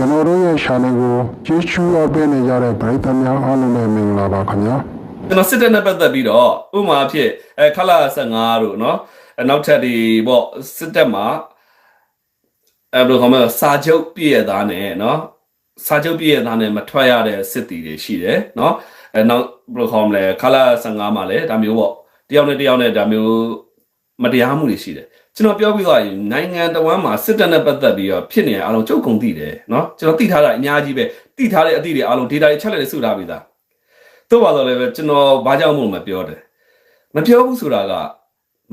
ကျွန်တော်တို့ရဲ့ channel ကိုကြည့်ရှုအပ်ပေးနေကြတဲ့ပရိသတ်များအားလုံးပဲမင်္ဂလာပါခင်ဗျာကျွန်တော်စစ်တပ်နဲ့ပတ်သက်ပြီးတော့ဥပမာအဖြစ်အဲခလာ15တို့နော်နောက်ထပ်ဒီပေါ့စစ်တပ်မှာအဲဘယ်လိုခေါ်မလဲစာချုပ်ပြည့်ရသားနဲ့နော်စာချုပ်ပြည့်ရသားနဲ့မထွက်ရတဲ့စစ်တီတွေရှိတယ်နော်အဲနောက်ဘယ်လိုခေါ်မလဲခလာ15မှာလည်းဒါမျိုးပေါ့တယောက်နဲ့တယောက်နဲ့ဒါမျိုးမတရားမှုတွေရှိတယ် ကျွန်တော်ပြောပြီးသွားရင်နိုင်ငံတော်ဝန်မှာစစ်တပ်နဲ့ပတ်သက်ပြီးတော့ဖြစ်နေတဲ့အလုံးကြုတ်ကုန်သိတယ်เนาะကျွန်တော်သိထားတာအများကြီးပဲသိထားတဲ့အသည့်တွေအလုံး data တွေချက်လက်တွေစုထားပြီးသား တော့ပါတော့လည်းပဲကျွန်တော်ဘာကြောင့်မို့မပြောတယ်မပြောဘူးဆိုတာက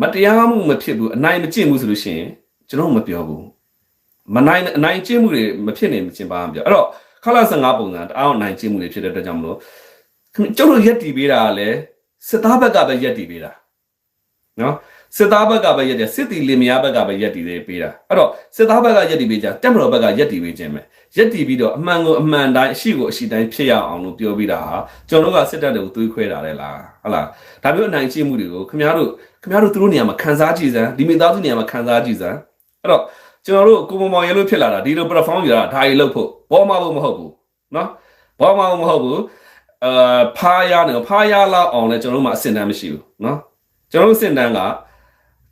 မတရားမှုမဖြစ်ဘူးအနိုင်မကျင့်ဘူးဆိုလို့ရှိရင်ကျွန်တော်မပြောဘူးမနိုင်အနိုင်ကျင့်မှုတွေမဖြစ်နေမချင်းပါမပြောအဲ့တော့ခလာ15ပုံစံတအားအနိုင်ကျင့်မှုတွေဖြစ်တဲ့အတွက်ကြောင့်မလို့ကျုပ်တို့ရက်တီပေးတာကလည်းစစ်သားဘက်ကပဲရက်တီပေးတာနော် စစ်သားဘက်ကပဲရက်တယ်စစ်တီလင်မယားဘက်ကပဲရက်တီတွေပေးတာအဲ့တော့စစ်သားဘက်ကရက်တီပေးကြတက်မတော်ဘက်ကရက်တီပေးခြင်းပဲရက်တီပြီးတော့အမှန်ကိုအမှန်တိုင်းအရှိကိုအရှိတိုင်းဖြစ်ရအောင်လို့ပြောပြီးတာဟာကျွန်တော်တို့ကစစ်တပ်တွေကိုသွေးခွဲတာလေလားဟုတ်လားဒါမျိုးအနိုင်ကျင့်မှုတွေကိုခင်ဗျားတို့ခင်ဗျားတို့သူတို့နေရာမှာခံစားကြည့်စမ်းဒီမိသားစုနေရာမှာခံစားကြည့်စမ်းအဲ့တော့ကျွန်တော်တို့ကိုမမောင်ရဲလို့ဖြစ်လာတာဒီလို platform ယူတာဒါကြီးလို့ဖို့ဘောမဖို့မဟုတ်ဘူးနော်ဘောမဖို့မဟုတ်ဘူးအာဖားရနေဖားရလောက်အောင်လဲကျွန်တော်တို့မှာအစင်တန်းမရှိဘူးနော်ကျွန်တော်တို့အစင်တန်းက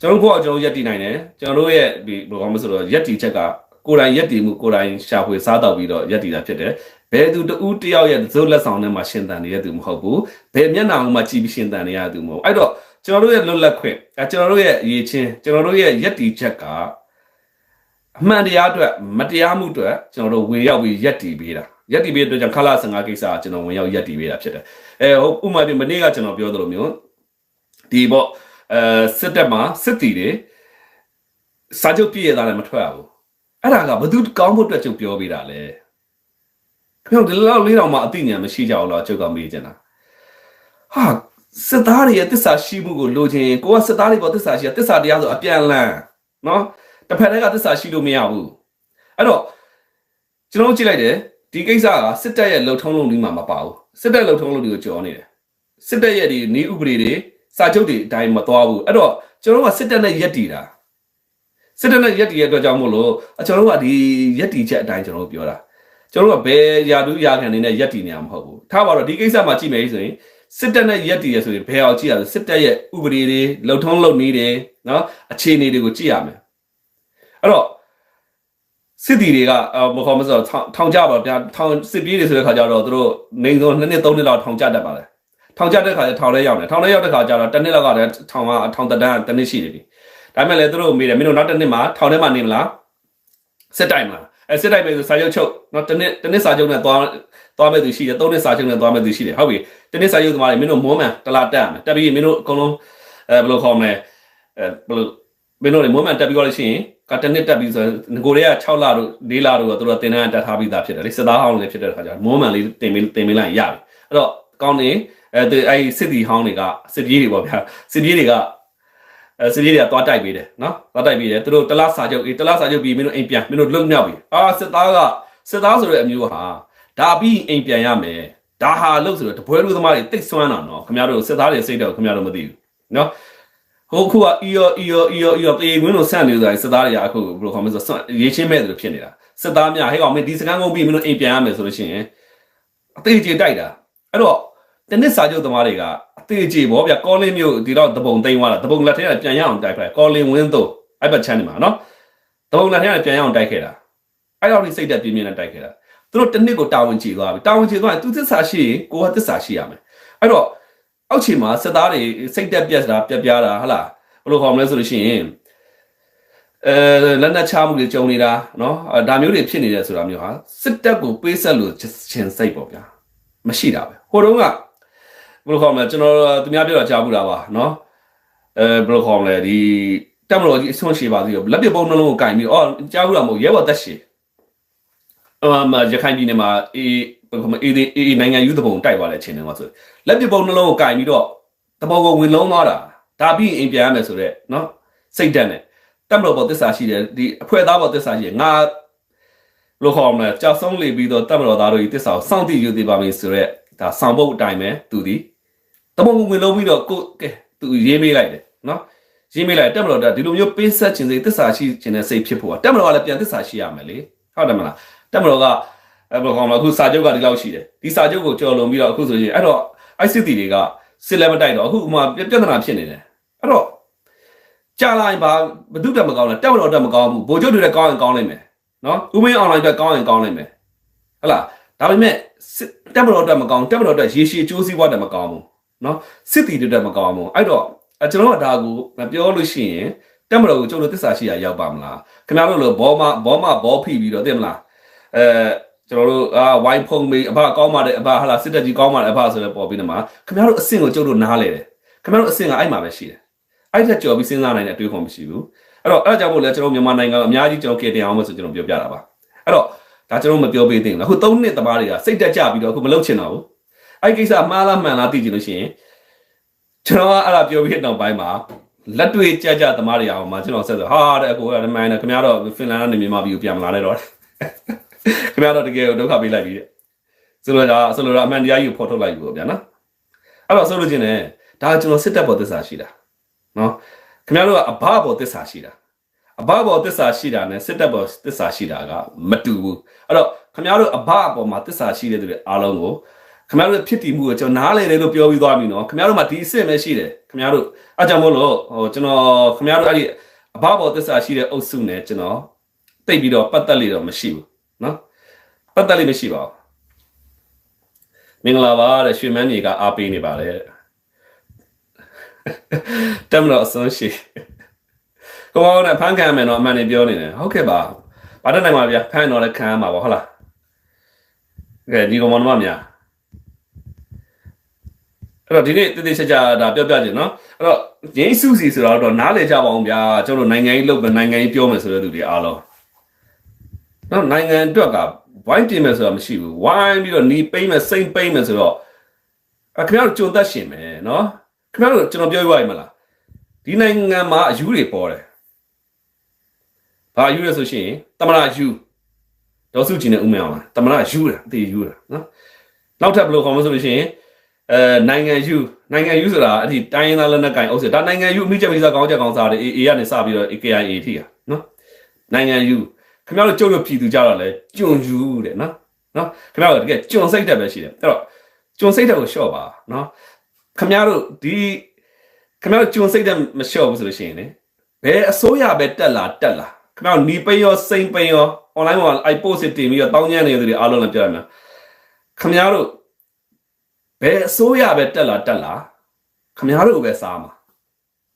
ကျွန်တော်တို့ကကျွန်တော်ရက်တည်နိုင်တယ်ကျွန်တော်တို့ရဲ့ဒီဘယ်လိုကောင်းမဆိုတော့ရက်တည်ချက်ကကိုယ်တိုင်ရက်တည်မှုကိုယ်တိုင်ရှာဖွေစားတော့ပြီးတော့ရက်တည်တာဖြစ်တယ်ဘယ်သူတူတယောက်ရဲ့ဇုတ်လက်ဆောင်ထဲမှာရှင်တန်နေတဲ့သူမဟုတ်ဘူးဘယ်မျက်နှာမှကြည့်ပြီးရှင်တန်နေရတဲ့သူမဟုတ်အဲ့တော့ကျွန်တော်တို့ရဲ့လွတ်လပ်ခွင့်အဲကျွန်တော်တို့ရဲ့အရေးချင်းကျွန်တော်တို့ရဲ့ရက်တည်ချက်ကအမှန်တရားအတွက်မတရားမှုအတွက်ကျွန်တော်တို့ဝင်ရောက်ပြီးရက်တည်ပေးတာရက်တည်ပေးတဲ့အတွက်ကြောင့်ခလာ15ကိစ္စကကျွန်တော်ဝင်ရောက်ရက်တည်ပေးတာဖြစ်တယ်အဲဟုတ်ဥပမာပြမနေ့ကကျွန်တော်ပြောသလိုမျိုးဒီပေါ့ အဲစစ်တပ်မှာစစ်တီတွေစာချုပ်ပြည့်ရတာလည်းမထွက်ရဘူးအဲ့ဒါကဘသူကောင်းဖို့အတွက်ကျုပ်ပြောပေးတာလေခင်ဗျဒီလောက်လေးတောင်မှအသိဉာဏ်မရှိကြဘူးလားကျုပ်ကမေးချင်တာဟာစစ်သားတွေရဲ့တစ္ဆာရှိမှုကိုလိုချင်ကိုကစစ်သားတွေပေါ်တစ္ဆာရှိတာတစ္ဆာတရားဆိုအပြန်လန်းနော်တစ်ဖက်တည်းကတစ္ဆာရှိလို့မရဘူးအဲ့တော့ကျွန်တော်ကြည့်လိုက်တယ်ဒီကိစ္စကစစ်တပ်ရဲ့လှုပ်ထုံးလုံးဒီမှာမပါဘူးစစ်တပ်လှုပ်ထုံးလုံးတွေကိုကြော်နေတယ်စစ်တပ်ရဲ့ဒီနေဥပဒေတွေ စာချုပ်တွေအတိုင်းမသွားဘူးအဲ့တော့ကျွန်တော်ကစစ်တပ်နဲ့ရက်တည်တာစစ်တပ်နဲ့ရက်တည်ရဲ့အတွက်ကြောင့်မို့လို့ကျွန်တော်တို့ကဒီရက်တည်ချက်အတိုင်းကျွန်တော်တို့ပြောတာကျွန်တော်တို့ကဘယ်ယာတူးယာခံနေနဲ့ရက်တည်နေမှာမဟုတ်ဘူးထားပါတော့ဒီကိစ္စမှာကြည့်မယ်ဆိုရင်စစ်တပ်နဲ့ရက်တည်ရဆိုရင်ဘယ်အောင်ကြည့်ရလဲစစ်တပ်ရဲ့ဥပဒေတွေလှုပ်ထုံးလုပ်နေတယ်နော်အခြေအနေတွေကိုကြည့်ရမယ်အဲ့တော့စစ်တီတွေကဘယ်ခေါ်မလဲဆိုတော့ထောင်ကြပါဗျာထောင်စစ်ပြေးတွေဆိုတဲ့ခါကျတော့သူတို့နေဆုံး2နှစ်3နှစ်လောက်ထောင်ကြတတ်ပါတယ် ထောင်ကြတဲ့ခါကျထောင်ထဲရောက်တယ်ထောင်ထဲရောက်တဲ့ခါကျတော့တစ်နှစ်လောက်ကလည်းထောင်ကထောင်တန်းတစ်နှစ်ရှိနေပြီဒါပေမဲ့လည်းသူတို့မေးတယ်မင်းတို့နောက်တစ်နှစ်မှာထောင်ထဲမှာနေမလားစစ်တိုင်မှာအဲစစ်တိုင်ပဲဆိုစာချုပ်ချုပ်နော်တစ်နှစ်တစ်နှစ်စာချုပ်နဲ့သွားသွားမဲ့သူရှိတယ်သုံးနှစ်စာချုပ်နဲ့သွားမဲ့သူရှိတယ်ဟုတ်ပြီတစ်နှစ်စာချုပ်သမားတွေမင်းတို့မိုးမှန်တလားတက်ရမယ်တက်ပြီးမင်းတို့အကုန်လုံးအဲဘယ်လိုခေါ်မလဲအဲဘယ်လိုမင်းတို့တွေမိုးမှန်တက်ပြီးတော့လို့ရှိရင်ကတစ်နှစ်တက်ပြီးဆိုငကိုတွေက6လတို့4လတို့ကသူတို့တင်တန်းတက်ထားပြီးသားဖြစ်တယ်လေစစ်သားဟောင်းတွေဖြစ်တဲ့ခါကျမိုးမှန်လေးတင်ပြီးတင်ပြီးလိုက်ရပြီအဲ့တော့ကောင်းနေ အဲဒီအဲ့စစ်တီဟောင်းတွေကစစ်ပြေးတွေပေါ့ဗျာစစ်ပြေးတွေကအဲစစ်ပြေးတွေကသွားတိုက်ပေးတယ်နော်သွားတိုက်ပေးတယ်သူတို့တလားစာချုပ်အေးတလားစာချုပ်ပြီးမင်းတို့အိမ်ပြန်မင်းတို့လွတ်မြောက်ပြီအာစစ်သားကစစ်သားဆိုတဲ့အမျိုးဟာဒါပြီးအိမ်ပြန်ရမယ်ဒါဟာလို့ဆိုတော့တပွဲလူသမားတွေတိတ်ဆွမ်းတာနော်ခင်ဗျားတို့စစ်သားတွေစိတ်တော့ခင်ဗျားတို့မသိဘူးနော်ဟိုခုကအီယောအီယောအီယောအီယောတေကွင်းလို့ဆန့်နေကြတယ်စစ်သားတွေကအခုဘယ်လိုခေါ်မလဲဆိုတော့ရေးချင်းမဲ့တယ်ဖြစ်နေတာစစ်သားများဟဲ့ကောင်မင်းဒီစကန်ကုန်ပြီးမင်းတို့အိမ်ပြန်ရမယ်ဆိုလို့ရှိရင်အသေးချေတိုက်တာအဲ့တော့ တနစ်စာချုပ်သမားတွေကအသေးချေပေါ့ဗျာကောလင်းမျိုးဒီတော့တပုံသိမ်းသွားတာတပုံလက်ထဲကပြန်ရအောင်တိုက်ခိုက်ကောလင်းဝင်းတော့အဲ့ဘက်ချမ်းနေမှာနော်တပုံလက်ထဲကပြန်ရအောင်တိုက်ခဲ့တာအဲ့တော့ဒီစိတ်တက်ပြင်းပြင်းနဲ့တိုက်ခဲ့တာသူတို့တနစ်ကိုတာဝန်ချီသွားပြီတာဝန်ချီသွားရင်သူသစ္စာရှိရင်ကိုကသစ္စာရှိရမယ်အဲ့တော့အောက်ခြေမှာစစ်သားတွေစိတ်တက်ပြက်တာပြက်ပြားတာဟလားဘယ်လိုခေါ်မလဲဆိုလို့ရှိရင်အဲလက်နက်ချမှုတွေကြုံနေတာနော်ဒါမျိုးတွေဖြစ်နေတယ်ဆိုတာမျိုးဟာစစ်တပ်ကိုပေးဆက်လို့ချင်းစိတ်ပေါ့ဗျာမရှိတာပဲဟိုတုန်းက ဘယ်လိုခေါ်မလဲကျွန်တော်သူများပြောတာကြားဘူးတာပါနော်အဲဘယ်လိုခေါ်မလဲဒီတက်မတော်ကြီးအဆွန့်ရှိပါသေးရောလက်ပြပုံနှလုံးကိုကင်ပြီးအော်ကြားဘူးတာမဟုတ်ရဲဘော်သက်ရှိအမရခိုင်ပြည်နယ်မှာအေးဘယ်လိုခေါ်မလဲအေးအေးနိုင်ငံယူသဘုံတိုက်သွားတဲ့အချိန်တုန်းကဆိုလက်ပြပုံနှလုံးကိုကင်ပြီးတော့တဘောကိုဝင်လုံးသွားတာဒါပြီးအိမ်ပြန်ရမယ်ဆိုတော့နော်စိတ်တက်နဲ့တက်မတော်ပေါ်သစ္စာရှိတယ်ဒီအဖွဲသားပေါ်သစ္စာရှိတယ်ငါလို့ခေါ်မလဲကြောက်ဆုံးလေပြီးတော့တက်မတော်သားတို့ဒီသစ္စာကိုစောင့်တည်ယူသေးပါမယ်ဆိုတော့ဒါဆောင်ပုတ်အတိုင်းပဲသူဒီ တမုံဝင်လုံးပြီးတော့ကိုကဲသူရေးမေးလိုက်တယ်နော်ရေးမေးလိုက်တက်မတော်ဒါဒီလိုမျိုးပေးဆက်ခြင်းစိတ်သစ္စာရှိခြင်းနဲ့စိတ်ဖြစ်ဖို့တက်မတော်ကလည်းပြန်သစ္စာရှိရမယ်လေဟုတ်တယ်မလားတက်မတော်ကအဲဘယ်လိုခေါ်မလဲအခုစာချုပ်ကဒီလောက်ရှိတယ်ဒီစာချုပ်ကိုကြော်လွန်ပြီးတော့အခုဆိုရင်အဲ့တော့ ICT တွေကစစ်လည်းမတိုက်တော့အခုဥမာပြပြဿနာဖြစ်နေတယ်အဲ့တော့ကြာလာရင်ဘာဘသူတက်မကောင်းလဲတက်မတော်တက်မကောင်းဘူးဗိုလ်ချုပ်တွေတက်ကောင်းရင်ကောင်းနိုင်မယ်နော်ဥမင်းအွန်လိုင်းတက်ကောင်းရင်ကောင်းနိုင်မယ်ဟဟလားဒါပေမဲ့စစ်တက်မတော်တက်မကောင်းတက်မတော်တက်ရေရှည်အကျိုးစီးပွားတက်မကောင်းဘူး နော်စစ်တီတွေတက်မကောင်းဘူးအဲ့တော့အဲကျွန်တော်ကဒါကိုမပြောလို့ရှိရင်တက်မတော်ကိုကျုပ်တို့တစ္ဆာရှိရရောက်ပါမလားခင်ဗျားတို့လိုဘောမဘောမဘောဖိပြီးတော့သိမလားအဲကျွန်တော်တို့အာဝိုင်းဖုံမေးအဘကောင်းပါတယ်အဘဟာလာစစ်တက်ကြီးကောင်းပါတယ်အဘဆိုတော့ပေါ်ပြီးတော့မှခင်ဗျားတို့အဆင့်ကိုကျုပ်တို့နားလေတယ်ခင်ဗျားတို့အဆင့်ကအဲ့မှာပဲရှိတယ်အဲ့ထက်ကြော်ပြီးစဉ်းစားနိုင်တဲ့အတွေးခေါ်မရှိဘူးအဲ့တော့အဲ့ဒါကြောင့်မို့လဲကျွန်တော်မြန်မာနိုင်ငံအများကြီးကျွန်တော်ကေတင်အောင်လို့ဆိုကျွန်တော်ပြောပြတာပါအဲ့တော့ဒါကျွန်တော်မပြောပေးသေးဘူးလားအခု၃နှစ်သမားတွေကစိတ်တက်ကြပြီးတော့အခုမလုပ်ချင်တော့ဘူး အဲ့ဒီကိစ္စမှားလားမှန်လားသိချင်လို့ရှိရင်ကျွန်တော်ကအဲ့ဒါပြောပြီးနောက်ပိုင်းမှာလက်တွေ့ကြကြသမားတွေအောင်မှာကျွန်တော်ဆက်ဆိုဟာတဲ့အကိုကဒီမိုင်းနဲ့ခင်ဗျားတော့ဖင်လန်ကနေမြန်မာပြည်ကိုပြန်မလာနဲ့တော့ခင်ဗျားတော့တကယ်ဒုက္ခပေးလိုက်ပြီတဲ့ဆိုလိုတာဆိုလိုတာအမှန်တရားကြီးကိုဖော်ထုတ်လိုက်ပြီပေါ့ဗျာနော်အဲ့တော့ဆိုလိုချင်တယ်ဒါကျွန်တော်စစ်တပ်ပေါ်သစ္စာရှိတာနော်ခင်ဗျားတို့ကအဘပေါ်သစ္စာရှိတာအဘပေါ်သစ္စာရှိတာနဲ့စစ်တပ်ပေါ်သစ္စာရှိတာကမတူဘူးအဲ့တော့ခင်ဗျားတို့အဘအပေါ်မှာသစ္စာရှိတဲ့သူတွေအားလုံးကို ခင်ဗျားတို့ဖြစ်တည်မှုကိုကျွန်တော်နားလည်တယ်လို့ပြောပြီးသွားပြီနော်ခင်ဗျားတို့မှာဒီအစ်စ်ပဲရှိတယ်ခင်ဗျားတို့အားကြောင့်မို့လို့ဟိုကျွန်တော်ခင်ဗျားတို့အဲ့ဒီအဘပေါ်သစ္စာရှိတဲ့အုပ်စုနဲ့ကျွန်တော်တိတ်ပြီးတော့ပတ်သက်လိတော့မရှိဘူးနော်ပတ်သက်လိမ့်မရှိပါဘူးမင်္ဂလာပါတဲ့ရွှေမန်းကြီးကအားပေးနေပါလေတဲ့တမလို့အစွန်းရှိကိုမောနဲ့ဖန်ခံမယ်တော့အမှန်နေပြောနေတယ်ဟုတ်ကဲ့ပါဘာတတ်နိုင်ပါဗျာဖန်တော့လည်းခံရမှာပါဟုတ်လားကဲဒီကောင်မတော်များ အဲ့တော့ဒီနေ့တည်တည်ချာချာဒါပြောပြခြင်းနော်အဲ့တော့ရင်းစုစီဆိုတော့နားလေကြပါအောင်ဗျာကျွန်တော်နိုင်ငံရေးလုပ်မယ်နိုင်ငံရေးပြောမယ်ဆိုတဲ့သူတွေအားလုံးနော်နိုင်ငံအတွက်ကဝိုင်းတင်မယ်ဆိုတာမရှိဘူးဝိုင်းပြီးတော့หนีပိမ့်မယ်စိမ့်ပိမ့်မယ်ဆိုတော့အခင်ဗျားတို့ကြုံသက်ရှင်မယ်နော်ခင်ဗျားတို့ကျွန်တော်ပြောပြရမလားဒီနိုင်ငံမှာအယူတွေပေါ်တယ်ဘာအယူလဲဆိုရှင်တမရယူဒေါ်စုကြည်နဲ့ဦးမင်းအောင်လားတမရယူတာအတေယူတာနော်နောက်ထပ်ဘယ်လိုခေါ်မလဲဆိုလို့ရှိရင် အဲနိုင်ငံယူနိုင်ငံယူဆိုတာအဲ့ဒီတိုင်းရင်းသားလက်နက်ကိုင်အုပ်စုဒါနိုင်ငံယူအမိချက်မိစားကောင်းချက်ကောင်းစားတွေ AA ကနေစပြီးတော့ AKIA ထိတာနော်နိုင်ငံယူခင်ဗျားတို့ကြုတ်လို့ပြည်သူကြတော့လဲကျွံယူတဲ့နော်နော်ခင်ဗျားတို့တကယ်ကျွံစိတ်တက်ပဲရှိတယ်အဲ့တော့ကျွံစိတ်တက်ကိုလျှော့ပါနော်ခင်ဗျားတို့ဒီခင်ဗျားတို့ကျွံစိတ်တက်မလျှော့ဘူးဆိုလို့ရှိရင်လေဘယ်အစိုးရပဲတက်လာတက်လာခင်ဗျားတို့หนีပိရောစိမ့်ပိရော online မှာ i post တင်ပြီးတော့တောင်းကျမ်းနေတဲ့သူတွေအားလုံးလည်းပြောရမှာခင်ဗျားတို့ ဘယ်အစိုးရပဲတက်လာတက်လာခင်ဗျားတို့ပဲစားမှာ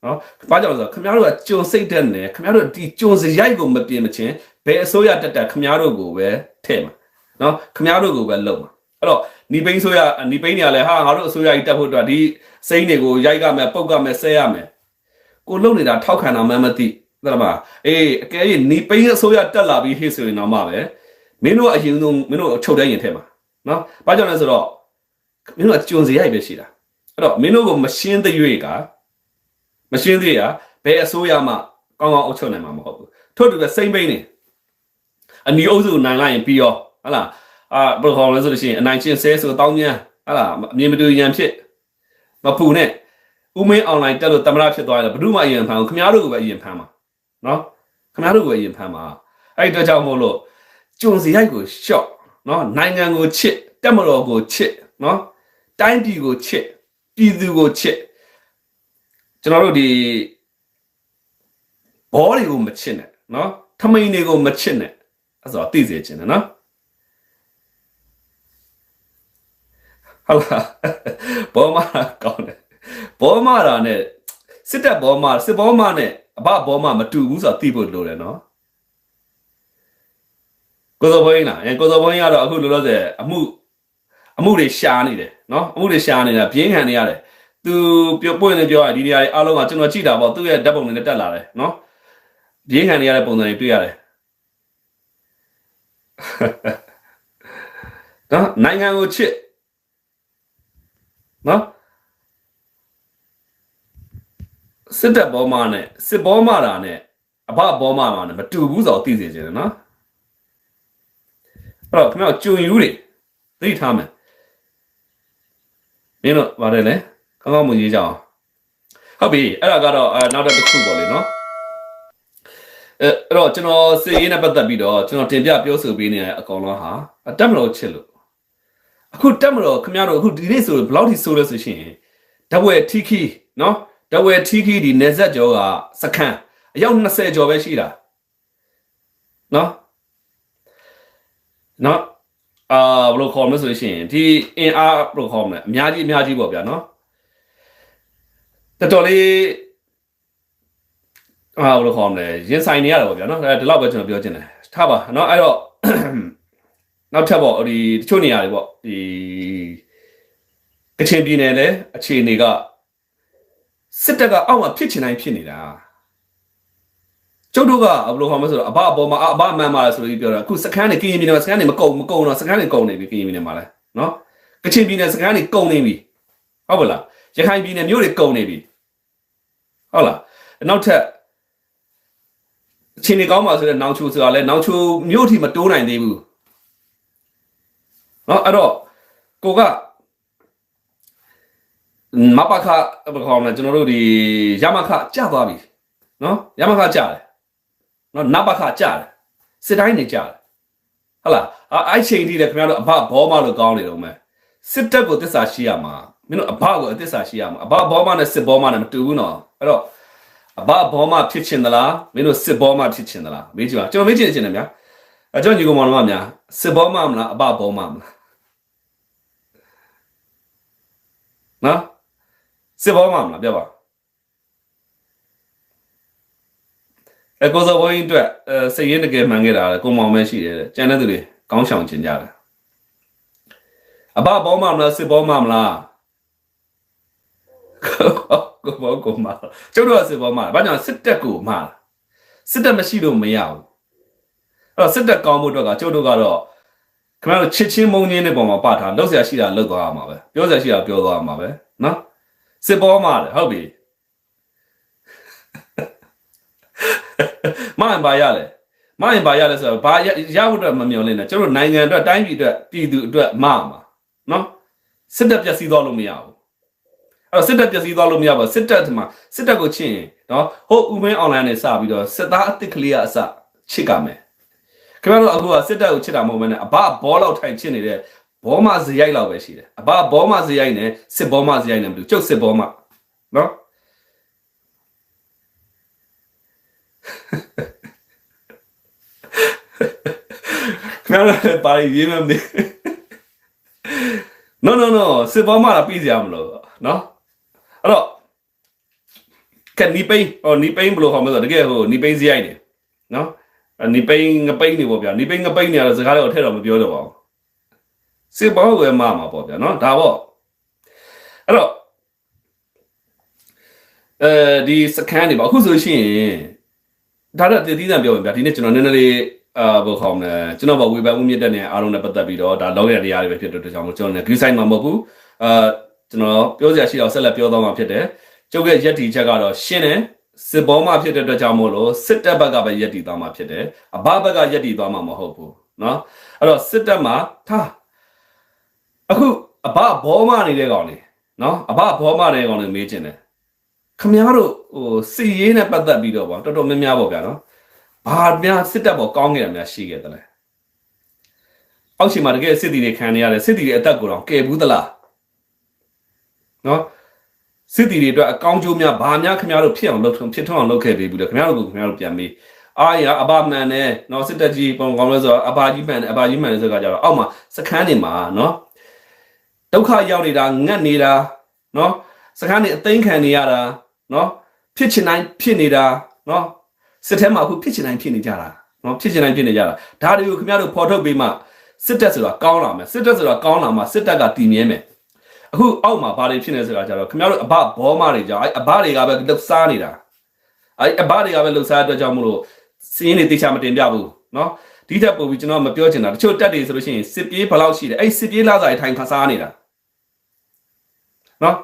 နော်ဘာကြောင့်လဲဆိုတော့ခင်ဗျားတို့ကကြုံစိတ်တက်နေခင်ဗျားတို့ဒီကြုံစရိုက်ကိုမပြင်းမချင်းဘယ်အစိုးရတက်တက်ခင်ဗျားတို့ကိုပဲထဲ့မှာနော်ခင်ဗျားတို့ကိုပဲလုံမှာအဲ့တော့နီပိန်းဆိုရနီပိန်းနေရလဲဟာငါတို့အစိုးရကြီးတက်ဖို့အတွက်ဒီစိမ့်တွေကိုရိုက်ကမယ်ပုတ်ကမယ်ဆဲရမယ်ကိုလုံနေတာထောက်ခံတာမှမသိသလားမအေးအကယ်၍နီပိန်းအစိုးရတက်လာပြီးဟေ့ဆိုရင်တော့မှပဲမင်းတို့အရင်ဆုံးမင်းတို့ချုပ်တဲ့ရင်ထဲမှာနော်ဘာကြောင့်လဲဆိုတော့ မင်းတို့ကကြုံစရိုက်ပဲရှိတာအဲ့တော့မင်းတို့ကိုမရှင်းတဲ့၍ကမရှင်းသေးရဘယ်အစိုးရမှကောင်းကောင်းအုပ်ချုပ်နိုင်မှာမဟုတ်ဘူးထို့တူပဲစိမ့်ပိန်းနေအနီအုပ်စုနိုင်လိုက်ရင်ပြီးရောဟလာအာဘယ်လိုခေါ်လဲဆိုလို့ရှိရင်အနိုင်ချင်းဆဲဆိုတောင်းမြန်ဟလာအမြင်မတူရန်ဖြစ်မပူနဲ့ဥမင်းအွန်လိုင်းတက်လို့တမရဖြစ်သွားတယ်ဘယ်သူမှအရင်ဖမ်းဘူးခင်ဗျားတို့ကိုပဲအရင်ဖမ်းမှာနော်ခင်ဗျားတို့ကိုပဲအရင်ဖမ်းမှာအဲ့ဒီတော့ကြောင့်မို့လို့ကျုံစီရိုက်ကိုရှော့နော်နိုင်ငံကိုချစ်တက်မတော်ကိုချစ်နော် တိုင်းပြည်ကိုချစ်ပြည်သူကိုချစ်ကျွန်တော်တို့ဒီဘောတွေကိုမချစ်နဲ့နော်ထမိန်တွေကိုမချစ်နဲ့အဲ့ဆိုတော့သိစေချင်တယ်နော်ဟုတ်လားဘောမကောင်းတယ်ဘောမတာနဲ့စစ်တပ်ဘောမစစ်ဘောမနဲ့အဘဘောမမတူဘူးဆိုတာသိဖို့လိုတယ်နော်ကိုစောဘိန်းလားအဲကိုစောဘိန်းကတော့အခုလောလောဆယ်အမှု အမှုတွေရှာနေတယ်နော်အမှုတွေရှာနေတာပြင်းခံနေရတယ်သူပြောပွင့်နေပြောရဒီနေရာတွေအားလုံးကကျွန်တော်ကြည့်တာပေါ့သူ့ရဲ့ဓာတ်ပုံတွေနဲ့တက်လာတယ်နော်ပြင်းခံနေရတဲ့ပုံစံတွေတွေ့ရတယ်နော်နိုင်ငံကိုချစ်နော်စစ်တပ်ဘောမနဲ့စစ်ဘောမတာနဲ့အဘဘောမမှာနဲ့မတူဘူးဆိုတော့သိစေချင်တယ်နော်အဲ့တော့ခင်ဗျားကျွံယူတွေသိထားမယ် မင်းတို့ဗါတယ်လေကောင်းကောင်းမွန်ရေးကြအောင်ဟုတ်ပြီအဲ့ဒါကတော့အဲနောက်တစ်ခုပေါ့လေနော်အဲ့အဲ့တော့ကျွန်တော်စီရေးနဲ့ပတ်သက်ပြီးတော့ကျွန်တော်တင်ပြပြောဆိုပေးနေတဲ့အကောင်လုံးဟာတက်မလို့ချစ်လို့အခုတက်မလို့ခင်ဗျားတို့အခုဒီနေ့ဆိုဘယ်လောက်ထိဆိုလဲဆိုရှင်ဓဝဲထီခီနော်ဓဝဲထီခီဒီနေဆက်ကျော်ကစခန်းအယောက်20ကျော်ပဲရှိတာနော်နော် အာဘယ်လိုခေါ်မလဲဆိုရှင်ဒီအင်အားဘယ်လိုခေါ်မလဲအများကြီးအများကြီးပေါ့ဗျာနော်တော်တော်လေးအာဘယ်လိုခေါ်မလဲရင်ဆိုင်နေရတာပေါ့ဗျာနော်အဲဒီလောက်ပဲကျွန်တော်ပြောချင်တယ်ထားပါနော်အဲ့တော့နောက်ထပ်ပေါ့ဒီတချို့နေရာတွေပေါ့ဒီကချင်ပြည်နယ်လည်းအခြေအနေကစစ်တပ်ကအောက်မှာဖြစ်ချင်တိုင်းဖြစ်နေတာ ကျုပ်တို့ကဘယ်လိုဟောမလဲဆိုတော့အဘအပေါ်မှာအဘမှန်ပါလားဆိုပြီးပြောတာအခုစကန်နေကရင်ပြည်နယ်မှာစကန်နေမကုန်မကုန်တော့စကန်နေကုန်နေပြီကရင်ပြည်နယ်မှာလဲနော်ကချင်ပြည်နယ်စကန်နေကုန်နေပြီဟုတ်ပါလားရခိုင်ပြည်နယ်မြို့တွေကုန်နေပြီဟုတ်လားနောက်ထပ်အခြေအနေကောင်းပါဆိုတဲ့နောင်ချိုဆိုတာလဲနောင်ချိုမြို့ထိမတိုးနိုင်သေးဘူးနော်အဲ့တော့ကိုကမပခဘယ်ခေါ်မလဲကျွန်တော်တို့ဒီရမခကြသွားပြီနော်ရမခကြတယ် နော်နဘခကြတယ်စစ်တိုင်းနေကြတယ်ဟုတ်လားအဲ့ချိန်ထိလည်းခင်ဗျားတို့အဘဘောမလို့ကောင်းနေတော့မယ်စစ်တပ်ကိုတစ္ဆာရှိရမှာမင်းတို့အဘကိုအတစ္ဆာရှိရမှာအဘဘောမနဲ့စစ်ဘောမနဲ့မတူဘူးနော်အဲ့တော့အဘဘောမဖြစ်ချင်သလားမင်းတို့စစ်ဘောမဖြစ်ချင်သလားမေးကြည့်ပါကျွန်တော်မေးချင်ချင်တယ်ဗျာအကျွန်တော်ညီကောင်မောင်တို့များစစ်ဘောမမလားအဘဘောမမလားနော်စစ်ဘောမမလားပြပါ အဲကိုစောဘုန်းကြီးအတွက်အဲစိတ်ရင်းတကယ်မှန်ခဲ့တာလေကိုမောင်မဲရှိတယ်ကြံတဲ့သူတွေကောင်းဆောင်ခြင်းကြတယ်အဘဘောမမလားစစ်ဘောမမလားကိုဘောကိုမကျုပ်တို့ကစစ်ဘောမလားဘာကြောင့်စစ်တက်ကိုမလားစစ်တက်မရှိလို့မရဘူးအဲ့တော့စစ်တက်ကောင်းဖို့အတွက်ကကျုပ်တို့ကတော့ခင်ဗျားတို့ချစ်ချင်းမုန်းချင်းတဲ့ပုံမှာပတ်ထားလောက်ဆရာရှိတာလောက်သွားရမှာပဲပြောဆရာရှိတာပြောသွားရမှာပဲနော်စစ်ဘောမလားဟုတ်ပြီ မန်ပါရလေမန်ပါရလေဆိုတော့ဘာရရဖို့အတွက်မမျှော်လင့်နဲ့ကျုပ်တို့နိုင်ငံအတွက်တိုင်းပြည်အတွက်ပြည်သူအတွက်မမှာနော်စစ်တက်ပျက်စီးသွားလို့မရဘူးအဲ့တော့စစ်တပ်ပျက်စီးသွားလို့မရပါဘူးစစ်တပ်ဒီမှာစစ်တပ်ကိုချစ်ရင်နော်ဟိုဥမင်းအွန်လိုင်းနဲ့စပြီးတော့စစ်သားအစ်စ်ကလေးကအစချစ်ကမယ်ခင်ဗျားတို့အခုကစစ်တပ်ကိုချစ်တာမဟုတ်ဘဲနဲ့အဘဘောလောက်ထိုင်ချစ်နေတဲ့ဘောမဇရိုက်လောက်ပဲရှိတယ်အဘဘောမဇရိုက်နဲ့စစ်ဘောမဇရိုက်နဲ့မတူကျုပ်စစ်ဘောမနော် ခင်ဗျားတို့ပါရီရေးမမေး no no no စစ်ဘောမလာပြီးစရာမလိုနော်အဲ့တော့ကနီပိန်ဟိုနီပိန်ဘယ်လိုဟောမလဲဆိုတော့တကယ်ဟိုနီပိန်စရိုက်တယ်နော်အဲ့နီပိန်ငပိန်နေပေါ့ဗျာနီပိန်ငပိန်နေရတော့စကားတော့အထက်တော့မပြောတော့ပါဘူးစစ်ဘောကိုမှမှာပေါ့ဗျာနော်ဒါပေါ့အဲ့တော့အဲဒီစကန်နေပါအခုဆိုရှင်ဒါတော့တည်တည်တံပြောရင်ဗျာဒီနေ့ကျွန်တော်နည်းနည်းလေး အာဘယ်ခေါ်မလဲကျွန်တော်ဗဝေဖန်မှုမြင့်တဲ့နေအားလုံးနဲ့ပတ်သက်ပြီးတော့ဒါလောရတရားတွေပဲဖြစ်တဲ့အတွက်ကြောင့်မို့ကျွန်တော်လည်း view site မှာမဟုတ်ဘူးအာကျွန်တော်ပြောစရာရှိတော့ဆက်လက်ပြောသွားမှာဖြစ်တယ်ကျုပ်ရဲ့ယက်တီချက်ကတော့ရှင်းတယ်စစ်ဘောမှဖြစ်တဲ့အတွက်ကြောင့်မို့လို့စစ်တပ်ဘက်ကပဲယက်တီသွားမှာဖြစ်တယ်အဘဘက်ကယက်တီသွားမှာမဟုတ်ဘူးเนาะအဲ့တော့စစ်တပ်မှာထားအခုအဘဘောမနေတဲ့ကောင်လေးเนาะအဘဘောမနေတဲ့ကောင်လေးမေးချင်တယ်ခမများတို့ဟိုစီရေးနဲ့ပတ်သက်ပြီးတော့ဗောတော်တော်များများပေါ့ဗျာเนาะ ဘာများစစ်တပ်ပေါ်ကောင်းခဲ့တာများရှိခဲ့တယ်လဲအောက်ရှိမှာတကယ်စစ်တီတွေခံနေရတယ်စစ်တီတွေအသက်ကိုတော့ကယ်ဘူးသလားနော်စစ်တီတွေအတွက်အကောင်းကျိုးများဘာများခင်ဗျားတို့ဖြစ်အောင်လုပ်ထုံဖြစ်ထွန်းအောင်လုပ်ခဲ့ပေးဘူးလေခင်ဗျားတို့ကခင်ဗျားတို့ပြန်ပြီးအာရအဘမန်နဲ့နော်စစ်တပ်ကြီးပုံကောင်းလဲဆိုတော့အဘကြီးမှန်တယ်အဘကြီးမှန်တယ်ဆိုကြတော့အောက်မှာစခန်းတွေမှာနော်ဒုက္ခရောက်နေတာငတ်နေတာနော်စခန်းတွေအသိမ်းခံနေရတာနော်ဖြစ်ချင်တိုင်းဖြစ်နေတာနော် စစ်ထဲမှာအခုဖြစ်ချင်တိုင်းဖြစ်နေကြတာနော်ဖြစ်ချင်တိုင်းဖြစ်နေကြတာဒါတွေကိုခင်ဗျားတို့ဖော်ထုတ်ပေးမှစစ်တပ်ဆိုတာကောင်းလာမယ်စစ်တပ်ဆိုတာကောင်းလာမှစစ်တပ်ကတည်မြဲမယ်အခုအောက်မှာဘာတွေဖြစ်နေဆိုတာကြတော့ခင်ဗျားတို့အဘဘောမတွေကြောင့်အဲအဘတွေကပဲလှုပ်ရှားနေတာအဲအဘတွေကပဲလှုပ်ရှားတဲ့အတွက်ကြောင့်မို့လို့စီးရင်တွေတေချာမတင်ပြဘူးနော်ဒီတက်ပို့ပြီးကျွန်တော်မပြောချင်တာတချို့တက်တွေဆိုလို့ရှိရင်စစ်ပြေးဘယ်လောက်ရှိတယ်အဲ့စစ်ပြေးလာစားထိုင်ခါစားနေတာနော်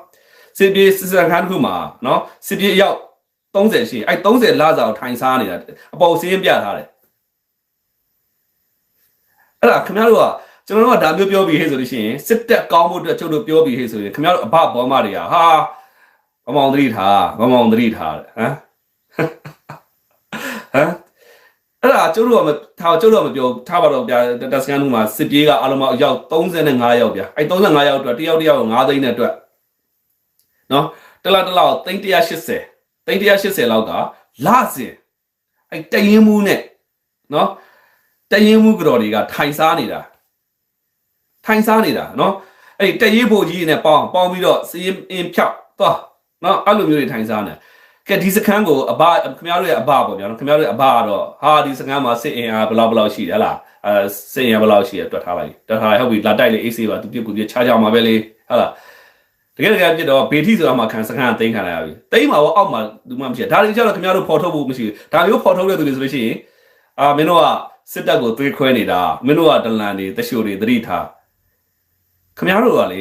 စစ်ပြေးစစ်စံခန်းတစ်ခုမှာနော်စစ်ပြေးအယောက် 30ရှိအဲ့30လာစားကိုထိုင်စားနေတာအပေါ်စီးရင်ပြထားတယ်အဲ့ဒါခင်ဗျားတို့ကကျွန်တော်တို့ကဒါမျိုးပြောပြီးဟဲ့ဆိုလို့ရှိရင်စစ်တက်ကောင်းဖို့အတွက်ကျုပ်တို့ပြောပြီးဟဲ့ဆိုရင်ခင်ဗျားတို့အဘဘောမတွေကဟာဘမောင်သတိထားဘမောင်သတိထားတဲ့ဟမ်ဟမ်အဲ့ဒါကျုပ်တို့ကမထားကျုပ်တို့ကမပြောထားပါတော့ဗျာတက်စကန်တို့မှာစစ်ပြေးကအလုံးအယောက်35ယောက်ဗျာအဲ့35ယောက်အတွက်တယောက်တယောက်9သိန်းနဲ့အတွက်နော်တလားတလားသိန်း180 သိန်း180လောက်ကလစဉ်အဲ့တရင်မှုနဲ့နော်တရင်မှုကြော်တွေကထိုင်စားနေတာထိုင်စားနေတာနော်အဲ့တရေးဖို့ကြီးနဲ့ပေါင်းပေါင်းပြီးတော့စီရင်အင်းဖြောက်သွားနော်အဲ့လိုမျိုးတွေထိုင်စားနေကဲဒီစခန်းကိုအဘခင်ဗျားတို့ရဲ့အဘပေါ့ဗျာနော်ခင်ဗျားတို့ရဲ့အဘကတော့ဟာဒီစခန်းမှာစစ်အင်အားဘယ်လောက်ဘယ်လောက်ရှိတယ်ဟလားအဲစစ်အင်အားဘယ်လောက်ရှိတယ်တွက်ထားလိုက်တွက်ထားလိုက်ဟုတ်ပြီလာတိုက်လေ AC ပါသူပြစ်ကူပြစ်ချကြမှာပဲလေဟုတ်လား တကယ်တကယ်ပြစ်တော့ဘေထီဆိုတာမှခံစခန်းသိမ်းခံရပြီသိမ်းမှာပေါ့အောက်မှာလူမှမရှိဒါတွေကြတော့ခင်ဗျားတို့ဖော်ထုတ်ဖို့မရှိဘူးဒါမျိုးဖော်ထုတ်တဲ့သူတွေဆိုလို့ရှိရင်အာမင်းတို့ကစစ်တပ်ကိုသွေးခွဲနေတာမင်းတို့ကဒလန်တွေတရှိုတွေသတိထားခင်ဗျားတို့ကလေ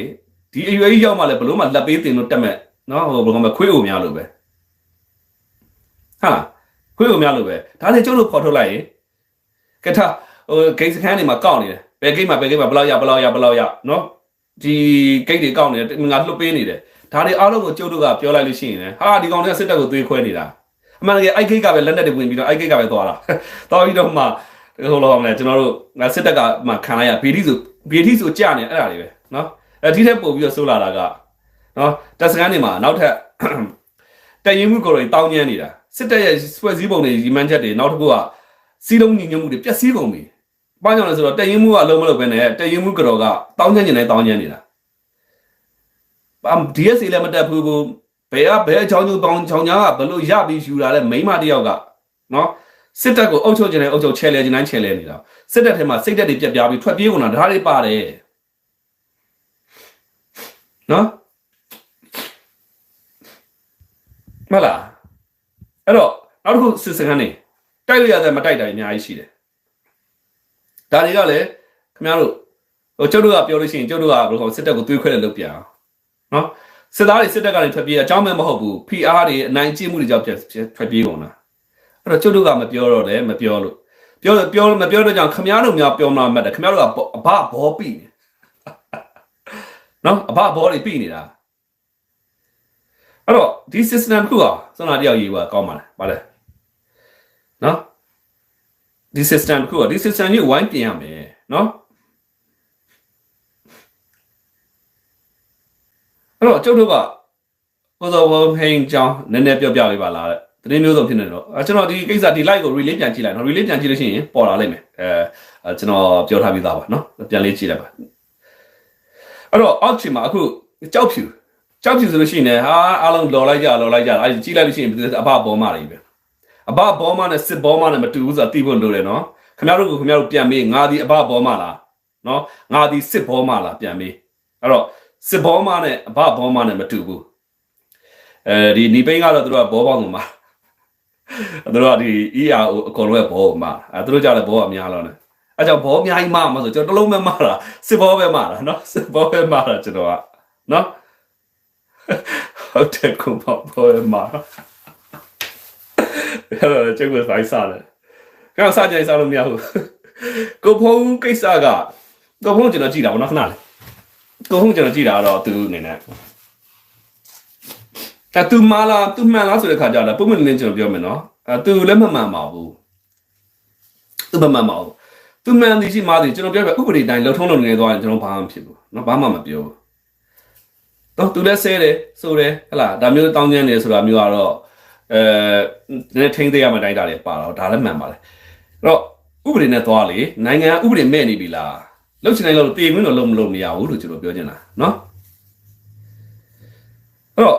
ဒီအရွယ်ကြီးရောက်မှလည်းဘလို့မှလက်ပေးတင်လို့တက်မဲ့နော်ဟိုဘယ်ကောင်မခွေးအိုများလို့ပဲဟာခွေးအိုများလို့ပဲဒါလည်းကျုပ်တို့ဖော်ထုတ်လိုက်ရင်ကထဟိုဂိတ်စခန်းတွေမှာကောက်နေတယ်ဘယ်ဂိတ်မှာဘယ်ဂိတ်မှာဘယ်လောက်ရဘယ်လောက်ရဘယ်လောက်ရနော် ဒီဂိတ်တွေကောက်နေတယ်ငါလှုပ်ပေးနေတယ်ဒါတွေအားလုံးကိုကျုပ်တို့ကပြောလိုက်လို့ရှိရင်လည်းဟာဒီကောင်တွေကစစ်တပ်ကိုသွေးခွဲနေတာအမှန်တကယ်အိုက်ဂိတ်ကပဲလက်နက်တွေဝင်ပြီးတော့အိုက်ဂိတ်ကပဲသွားတာသွားပြီးတော့မှဟိုလိုအောင်လဲကျွန်တော်တို့ငါစစ်တပ်ကမှခံလိုက်ရဘီဒီဆိုဘီဒီဆိုကြနေအဲ့ဒါတွေပဲနော်အဲဒီထက်ပို့ပြီးတော့ဆိုးလာတာကနော်တက်စကန်တွေမှာနောက်ထပ်တရင်မှုကိုယ်တွေတောင်းကျမ်းနေတာစစ်တပ်ရဲ့ဆွဲစည်းပုံတွေရီမန်းချက်တွေနောက်တစ်ခုကစီးလုံးညီညွတ်မှုတွေပျက်စီးကုန်ပြီ။ ဘာကြောင့်လဲဆိုတော့တရင်မှုကအလုံးမလုပ်ပဲနဲ့တရင်မှုကြော်ကတောင်းကျမ်းနေတယ်တောင်းကျမ်းနေတာ။အမ် DSA လည်းမတက်ဘူးဘူးဘယ်ကဘယ်အကြောင်းကြောင့်တောင်းချောင်းညာကဘလို့ရပြီးယူလာတဲ့မိန်းမတစ်ယောက်ကနော်စစ်တပ်ကိုအုပ်ချုပ်ခြင်းနဲ့အုပ်ချုပ်ချဲလဲခြင်းတိုင်းချဲလဲနေတာစစ်တပ်ထဲမှာစိတ်သက်တွေပြက်ပြားပြီးထွက်ပြေးကုန်တာဒါတွေပါတယ်နော်မလားအဲ့တော့နောက်တစ်ခုစစ်စခန်းနေတိုက်လို့ရတယ်မတိုက်တာအများကြီးရှိတယ် ဒါတွေကလည်းခင်ဗျားတို့ဟိုကျုပ်တို့ကပြောလို့ရှိရင်ကျုပ်တို့ကဘယ်လိုခေါ်စစ်တပ်ကိုသွေးခွဲတယ်လို့ပြန်အောင်နော်စစ်သားတွေစစ်တပ်ကနေထွက်ပြေးအကြောင်းမဲ့မဟုတ်ဘူး PR တွေအနိုင်ကျင့်မှုတွေကြောင့်ထွက်ပြေးကုန်တာအဲ့တော့ကျုပ်တို့ကမပြောတော့တယ်မပြောလို့ပြောလို့ပြောလို့မပြောတော့ကြောင့်ခမားတို့များပြောမှမှတ်တယ်ခမားတို့ကအဘဘောပြီနေနော်အဘဘောတွေပြီနေတာအဲ့တော့ဒီ system တစ်ခုอ่ะစနာတယောက်ရေးပါကောင်းပါလားဗါလဲနော် ဒီ system တစ်ခုอ่ะဒီ system ကြီးဝိုင်းပြင်ရမယ်နော်အဲ့တော့ကျုပ်တို့ကကိုစောဘောဟိန်ကြောင်းနည်းနည်းပြောပြပေးပါလားတဲ့တရင်မျိုးစုံဖြစ်နေတော့အဲကျွန်တော်ဒီကိစ္စဒီ live ကို relay ပြန်ကြည့်လိုက်နော် relay ပြန်ကြည့်လို့ရှိရင်ပေါ်လာလိမ့်မယ်အဲကျွန်တော်ပြောထားပြီးသားပါနော်ပြန်လေးကြည့်လိုက်ပါအဲ့တော့အောက်ချီမှာအခုကြောက်ဖြူကြောက်ဖြူဆိုလို့ရှိရင်ဟာအားလုံးလော်လိုက်ကြလော်လိုက်ကြအဲကြည့်လိုက်လို့ရှိရင်အဘဘောမတွေပဲ အဘဘောမနဲ့စစ်ဘောမနဲ့မတူဘူးဆိုတာသိဖို့လိုတယ်နော်ခင်ဗျားတို့ကခင်ဗျားတို့ပြန်မေးငါဒီအဘဘောမလားနော်ငါဒီစစ်ဘောမလားပြန်မေးအဲ့တော့စစ်ဘောမနဲ့အဘဘောမနဲ့မတူဘူးအဲဒီနီပိန်းကတော့သူတို့ကဘောပေါင်းမှာသူတို့ကဒီ ERO အကုန်လုံးကဘောမှာအဲသူတို့ကြလည်းဘောအများလုံးနဲ့အဲကြောင့်ဘောအများကြီးမမှာဆိုကျွန်တော်တလုံးပဲမတာစစ်ဘောပဲမတာနော်စစ်ဘောပဲမတာကျွန်တော်ကနော်ဟုတ်တယ်ကောဘောပဲမတာ အဲ့တော့ကျုပ်ကဖိုင်စားတယ်ကျွန်တော်စားကြိုင်စားလို့မရဘူးကိုဖုံးကိစ္စကကိုဖုံးကျွန်တော်ကြည့်တာဗောနော်ခဏလေးကိုဖုံးကျွန်တော်ကြည့်တာတော့သူအနေနဲ့အဲသူမလားသူမှန်လားဆိုတဲ့ခါကျတော့ပုံမှန်လေးကျွန်တော်ပြောမယ်နော်အဲသူလည်းမမှန်ပါဘူးသူမမှန်ပါဘူးသူမှန်သည်ရှိမှသည်ကျွန်တော်ပြောပြဥပဒေတိုင်းလှုပ်ထုံးလုပ်နေသွားရင်ကျွန်တော်ဘာမှမဖြစ်ဘူးနော်ဘာမှမပြောဘူးတော့သူလည်းဆဲတယ်ဆိုတယ်ဟလာဒါမျိုးတောင်းကျမ်းနေဆိုတာမျိုးကတော့ အဲနည်းထိန်းသိရမယ့်တိုင်းတာတွေပါတော့ဒါလည်းမှန်ပါလေအဲ့တော့ဥပဒေနဲ့သွားလေနိုင်ငံဥပဒေမဲ့နေပြီလားလှုပ်ချင်တိုင်းလို့တည်မင်းတော့လုံမလုံမရဘူးလို့ကျွန်တော်ပြောချင်တာနော်အဲ့တော့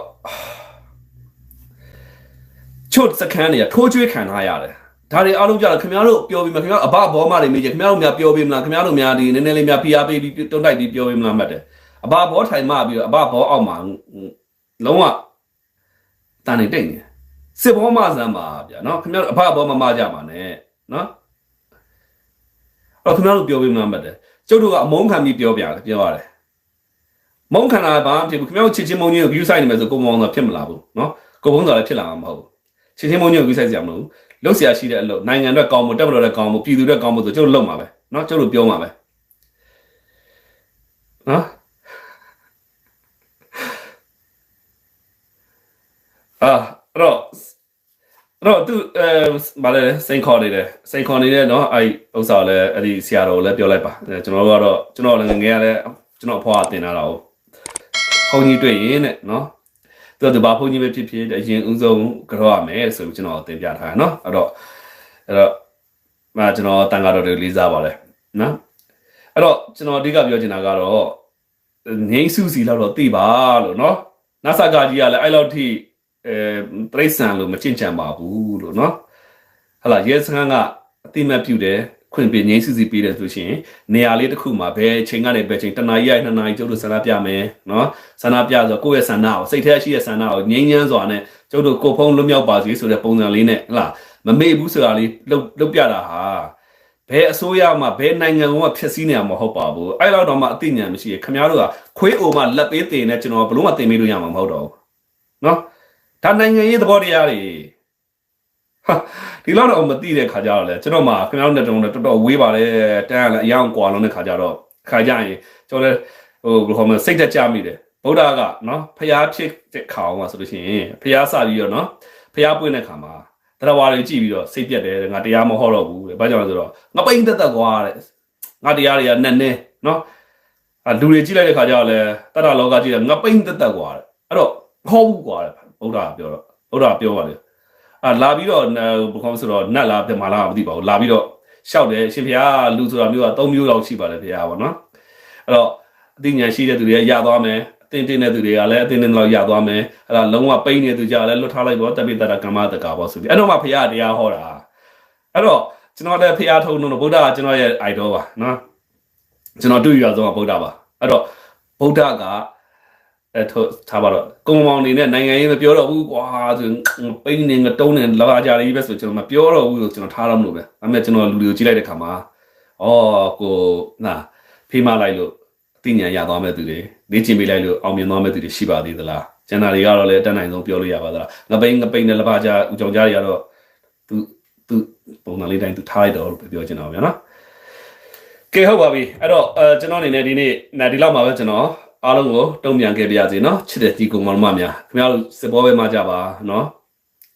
ချွတ်စခန်းတွေကထိုးကျွေးခံထားရတယ်ဒါတွေအားလုံးကြတော့ခင်ဗျားတို့ပြောပြီးမှခင်ဗျားအဘဘောမတွေမေးကြခင်ဗျားတို့များပြောပြီးမလားခင်ဗျားတို့များဒီနည်းနည်းလေးများဖိအားပေးပြီးတုံးတိုက်ပြီးပြောပြီးမလားမှတ်တယ်အဘဘောထိုင်မှပြီးတော့အဘဘောအောက်မှာလုံးဝတန်နေတိတ်နေ စစ်ဘောမဆန်းပါဗျာနော်ခင်ဗျားတို့အဖအဘောမမကြပါနဲ့နော်အော်ခင်ဗျားတို့ပြောပြီးမှမတ်တယ်ကျုပ်တို့ကအမုန်းခံပြီးပြောပြတယ်ပြောရတယ်မုန်းခံတာဘာမှဖြစ်ဘူးခင်ဗျားတို့ချစ်ချင်းမုန်းကြီးကို view site နေမယ်ဆိုကိုမောင်းတော့ဖြစ်မလာဘူးနော်ကိုဘုံတော်လည်းဖြစ်လာမှာမဟုတ်ဘူးချစ်ချင်းမုန်းကြီးကို view site ကြမလို့လောက်ဆရာရှိတဲ့အလုပ်နိုင်ငံအတွက်ကောင်းမှုတက်မတော်လည်းကောင်းမှုပြည်သူအတွက်ကောင်းမှုဆိုကျုပ်တို့လုပ်မှာပဲနော်ကျုပ်တို့ပြောမှာပဲနော်အာ အဲ့တော့ အဲ့တော့သူအဲဗာလဲစိန်ခေါ်နေတယ်စိန်ခေါ်နေတယ်เนาะအဲ့ဥစ္စာကိုလည်းအဲ့ဒီဆရာတော်ကိုလည်းပြောလိုက်ပါအဲကျွန်တော်တို့ကတော့ကျွန်တော်လည်းငယ်ငယ်ကလည်းကျွန်တော်အဖွားကတင်လာတာကိုဘုန်းကြီးတွေ့ရင်တဲ့เนาะသူကသူဘာဘုန်းကြီးပဲဖြစ်ဖြစ်အရင်ဦးဆုံးကြောက်ရမယ်ဆိုပြီးကျွန်တော်တင်ပြထားတယ်เนาะအဲ့တော့အဲ့တော့မကျွန်တော်တန်ဃာတော်တွေလေးစားပါလေနော်အဲ့တော့ကျွန်တော်အဓိကပြောချင်တာကတော့ငိမ့်စုစီလောက်တော့သိပါလို့เนาะနဆာကကြီးကလည်းအဲ့လောက်ထိ အဲပြိဿံလို့မကြင်ကြံပါဘူးလို့နော်ဟလာရဲစခန်းကအတိမတ်ပြုတယ်ခွင့်ပြငိမ့်စီစီပေးတယ်ဆိုရှင်နေရာလေးတစ်ခုမှာဘယ်ချိန်ကနေဘယ်ချိန်တနာရီရနှစ်နာရီကျုပ်တို့ဆန္ဒပြမယ်နော်ဆန္ဒပြဆိုကိုယ့်ရဲ့ဆန္ဒကိုစိတ်ထဲရှိတဲ့ဆန္ဒကိုငြိမ်းချမ်းစွာနဲ့ကျုပ်တို့ကိုဖုံးလွတ်မြောက်ပါစေဆိုတဲ့ပုံစံလေးနဲ့ဟလာမမေ့ဘူးဆိုတာလေးလုတ်ပြတာဟာဘယ်အစိုးရမှဘယ်နိုင်ငံကမှဖြစ်စည်းနေမှာမဟုတ်ပါဘူးအဲ့လောက်တော့မှအသိဉာဏ်မရှိရခင်ဗျားတို့ကခွေးအိုမှလက်ပေးတင်နဲ့ကျွန်တော်ဘလို့မှတင်ပေးလို့ရမှာမဟုတ်တော့ဘူးနော် ဒါနိုင်ငံရေးသဘောတရားတွေဟာဒီလောက်တော့မသိတဲ့ခါကြတော့လေကျွန်တော်မှခင်ဗျားတို့နဲ့တုံးတော့တော်တော်ဝေးပါတယ်တန်းရလဲအယောင်ကွာလုံးတဲ့ခါကြတော့ခါကြရင်ကျွန်တော်လည်းဟိုဘယ်လိုခေါ်မလဲစိတ်သက်ကြမိတယ်ဗုဒ္ဓကနော်ဖျားဖြစ်တဲ့ခါအောင်မှာဆိုလို့ရှိရင်ဖျားစပြီးတော့နော်ဖျားပွင့်တဲ့ခါမှာတရားဝါတွေကြည့်ပြီးတော့စိတ်ပြက်တယ်ငါတရားမဟောတော့ဘူးတဲ့ဘာကြောင့်လဲဆိုတော့ငါပိန်သက်သက်ကွာတဲ့ငါတရားတွေကနဲ့နဲ့နော်အလူတွေကြည့်လိုက်တဲ့ခါကျတော့လေတတ္တလောကကြည့်တယ်ငါပိန်သက်သက်ကွာတဲ့အဲ့တော့မဟုတ်ဘူးကွာတဲ့ ဗုဒ္ဓကပြောတော့ဗုဒ္ဓကပြောပါလေအာလာပြီးတော့ဘယ်ခေါ်ဆိုတော့နတ်လားပြမလားမသိပါဘူးလာပြီးတော့ရှောက်တယ်ရှင်ဖျားလူဆိုတာမျိုးက၃မျိုးလောက်ရှိပါတယ်ဖျားပါနော်အဲ့တော့အသိဉာဏ်ရှိတဲ့သူတွေကရသွားမယ်အတင်းတင်းတဲ့သူတွေကလည်းအတင်းတင်းလောက်ရသွားမယ်အဲ့ဒါလုံးဝပိန်းနေတဲ့သူကြလည်းလွတ်ထားလိုက်ပေါ့တပိတ္တကမ္မတကာပေါ့ဆိုပြီးအဲ့တော့မှဖျားတရားဟောတာအဲ့တော့ကျွန်တော်လည်းဖျားထုံတော့ဗုဒ္ဓကကျွန်တော်ရဲ့ idol ပါနော်ကျွန်တော်တွေ့ရဆုံးကဗုဒ္ဓပါအဲ့တော့ဗုဒ္ဓက အဲထုတ်ထားပါတော့ကုံမောင်နေနဲ့နိုင်ငံရေးမပြောတော့ဘူးကွာဆိုပိန်းနေငတုံးနေလာကြရည်ပဲဆိုကျွန်တော်မပြောတော့ဘူးဆိုကျွန်တော်ထားတော့မလို့ပဲဒါပေမဲ့ကျွန်တော်လူတွေကိုကြည့်လိုက်တဲ့ခါမှာအော်ကိုနာဖေးမလိုက်လို့အသိဉာဏ်ရသွားမဲ့သူတွေလေ့ကျင့်ပေးလိုက်လို့အောင်မြင်သွားမဲ့သူတွေရှိပါသေးသလားကျန်တာတွေကတော့လည်းအတတ်နိုင်ဆုံးပြောလို့ရပါသလားငပိန်းငပိန်းနဲ့လပါကြဦးကြောင်ကြားတွေကတော့သူသူပုံစံလေးတိုင်းသူထားလိုက်တော့လို့ပြောချင်တာဗျာနော်ကဲဟုတ်ပါပြီအဲ့တော့အဲကျွန်တော်အနေနဲ့ဒီနေ့နာဒီလောက်မှာပဲကျွန်တော် အားလုံးကိုတုံ့ပြန်ခဲ့ပြရစီနော်ချစ်တဲ့ဒီကုံမောင်မများခင်ဗျားတို့စစ်ပွဲပဲမှာကြပါနော်